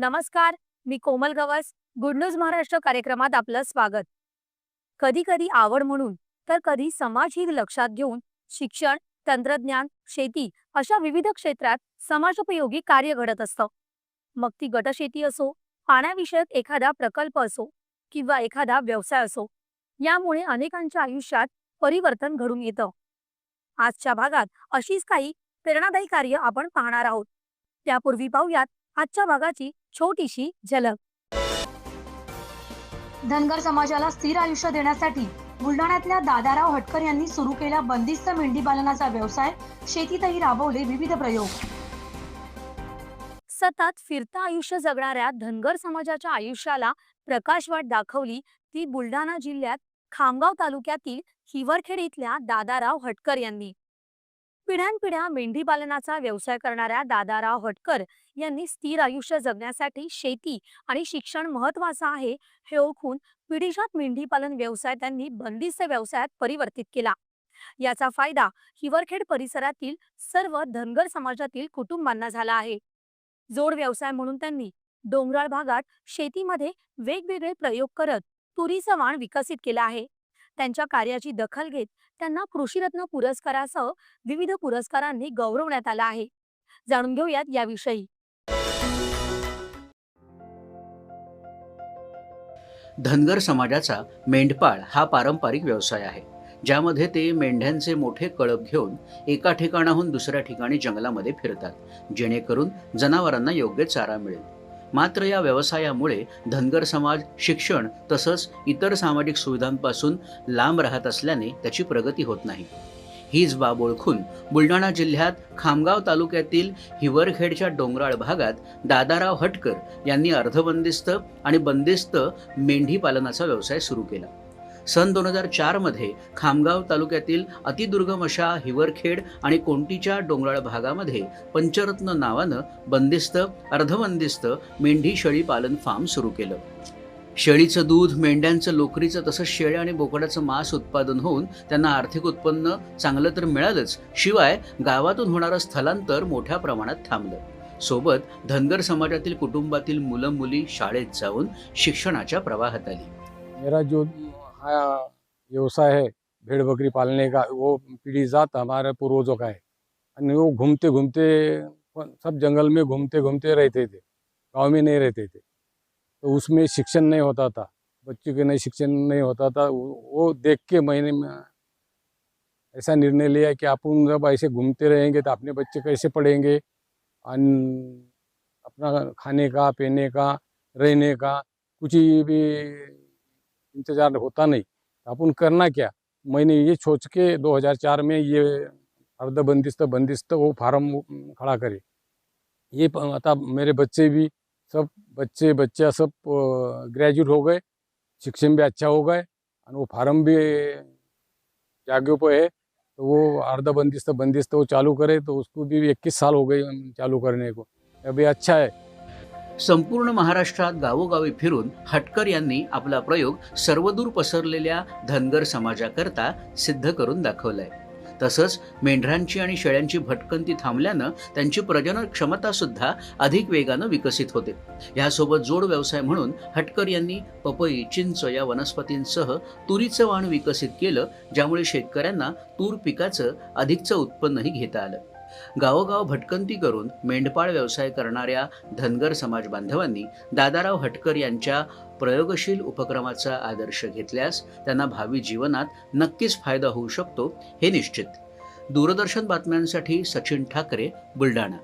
नमस्कार मी Komal Gawas good news Maharashtra कार्यक्रमात आपलं स्वागत. कधी कधी आवड म्हणून तर कधी समाजहित लक्षात घेऊन शिक्षण तंत्रज्ञान शेती अशा विविध क्षेत्रात समाजोपयोगी कार्य घडत असतं. मग ती गटशेती असो पाण्याविषयक एखादा प्रकल्प असो किंवा एखादा व्यवसाय असो यामुळे अनेकांच्या आयुष्यात परिवर्तन घडून येतं. आजच्या भागात अशीच काही प्रेरणादायी कार्य आपण पाहणार आहोत. त्यापूर्वी पाहूयात आजच्या भागाची छोटीशी झलक. धनगर समाजाला स्थिर आयुष्य देण्यासाठी बुलढाण्यातल्या दादाराव हटकर यांनी सुरू केला बंदिस्त मेंढी पालनाचा व्यवसाय. शेतीतही राबवले विविध प्रयोग. सतत फिरता आयुष्य जगणाऱ्या धनगर समाजाच्या आयुष्याला प्रकाशवाट दाखवली ती बुलढाणा जिल्ह्यात खामगाव तालुक्यातील हिवरखेड इथल्या दादाराव हटकर यांनी. पिढ्यानपिढ्या मेंढी पालनाचा व्यवसाय करणाऱ्या दादाराव हटकर यांनी स्थिर आयुष्य जगण्यासाठी शेती आणि शिक्षण महत्वाचं आहे हे ओळखून पिढीजात मेंढी पालन व्यवसाय त्यांनी बंदिस्त व्यवसायात परिवर्तित केला. याचा फायदा हिवरखेड परिसरातील सर्व धनगर समाजातील कुटुंबांना झाला आहे. जोड व्यवसाय म्हणून त्यांनी डोंगराळ भागात शेतीमध्ये वेगवेगळे प्रयोग करत तुरीचं वाण विकसित केलं आहे. त्यांच्या कार्याची दखल घेत त्यांना कृषीरत्न पुरस्कारासह विविध पुरस्कारांनी गौरवण्यात आलं आहे. जाणून घेऊयात याविषयी. धनगर समाजाचा मेंढपाळ हा पारंपरिक व्यवसाय आहे. ज्यामध्ये ते मेंढ्यांचे मोठे कळप घेऊन एका ठिकाणाहून दुसऱ्या ठिकाणी जंगलामध्ये फिरतात. जेणेकरून जनावरांना योग्य चारा मिळेल. मात्र या व्यवसायामुळे धनगर समाज शिक्षण तसंच इतर सामाजिक सुविधांपासून लांब राहत असल्याने त्याची प्रगती होत नाही. हीच बाब ओळखून बुलढाणा जिल्ह्यात खामगाव तालुक्यातील हिवरखेडच्या डोंगराळ भागात दादाराव हटकर यांनी अर्धबंदिस्त आणि बंदिस्त मेंढी पालनाचा व्यवसाय सुरू केला. सन दोन हजार चारमध्ये खामगाव तालुक्यातील अतिदुर्गम अशा हिवरखेड आणि कोंटीच्या डोंगराळ भागामध्ये पंचरत्न नावानं बंदिस्त अर्धबंदिस्त मेंढी शेळी पालन फार्म सुरू केलं. शेळीचं दूध मेंढ्यांचं लोकरीचं तसंच शेळ्या आणि बोकडाचं मांस उत्पादन होऊन त्यांना आर्थिक उत्पन्न चांगलं तर मिळालंच शिवाय गावातून होणारं स्थलांतर मोठ्या प्रमाणात थांबलं. सोबत धनगर समाजातील कुटुंबातील मुलं मुली शाळेत जाऊन शिक्षणाच्या प्रवाहात आली. मेरा जो व्यवसाय है, भेड़ बकरी पालने का, वो पीढ़ी जात हमारे पूर्वजों का है। और वो घूमते घूमते सब जंगल में घूमते घूमते रहते थे, गाँव में नहीं रहते थे। तो उसमें शिक्षण नहीं होता था, बच्चों के नहीं शिक्षण नहीं होता था, वो देख के मैंने ऐसा निर्णय लिया कि अपन जब ऐसे घूमते रहेंगे तो अपने बच्चे कैसे पढ़ेंगे? अपना खाने का, पीने का, रहने का, कुछ भी इंतज़ार होता नहीं। तो अपन करना क्या? मैंने ये सोच के 2004 में ये अर्धबंदिस्त बंदिस्त वो फार्म खड़ा करे। ये आता मेरे बच्चे भी सब बच्चे, बच्चा सब ग्रेजुएट हो गए, शिक्षण भी अच्छा हो गए, और वो फार्म भी जागे पे है। तो वो अर्धबंदिस्त बंदिस्त वो चालू करे तो उसको भी इक्कीस साल हो गए चालू करने को। अभी अच्छा है। संपूर्ण महाराष्ट्रात गावोगावी फिरून हटकर यांनी आपला प्रयोग सर्वदूर पसरलेल्या धनगर समाजाकरता सिद्ध करून दाखवलाय. तसंच मेंढरांची आणि शेळ्यांची भटकंती थांबल्यानं त्यांची प्रजनन क्षमता सुद्धा अधिक वेगानं विकसित होते. यासोबत जोड व्यवसाय म्हणून हटकर यांनी पपई चिंच या वनस्पतींसह तुरीचं वाण विकसित केलं ज्यामुळे शेतकऱ्यांना तूर पिकाचं अधिकचं उत्पन्नही घेता आलं. गावोगाव भटकंती करून मेंढपाळ व्यवसाय करणाऱ्या धनगर समाज बांधवांनी दादाराव हटकर यांच्या प्रयोगशील उपक्रमाचा आदर्श घेतल्यास त्यांना भावी जीवनात नक्कीच फायदा होऊ शकतो हे निश्चित. दूरदर्शन बातम्यांसाठी सचिन ठाकरे बुलढाणा.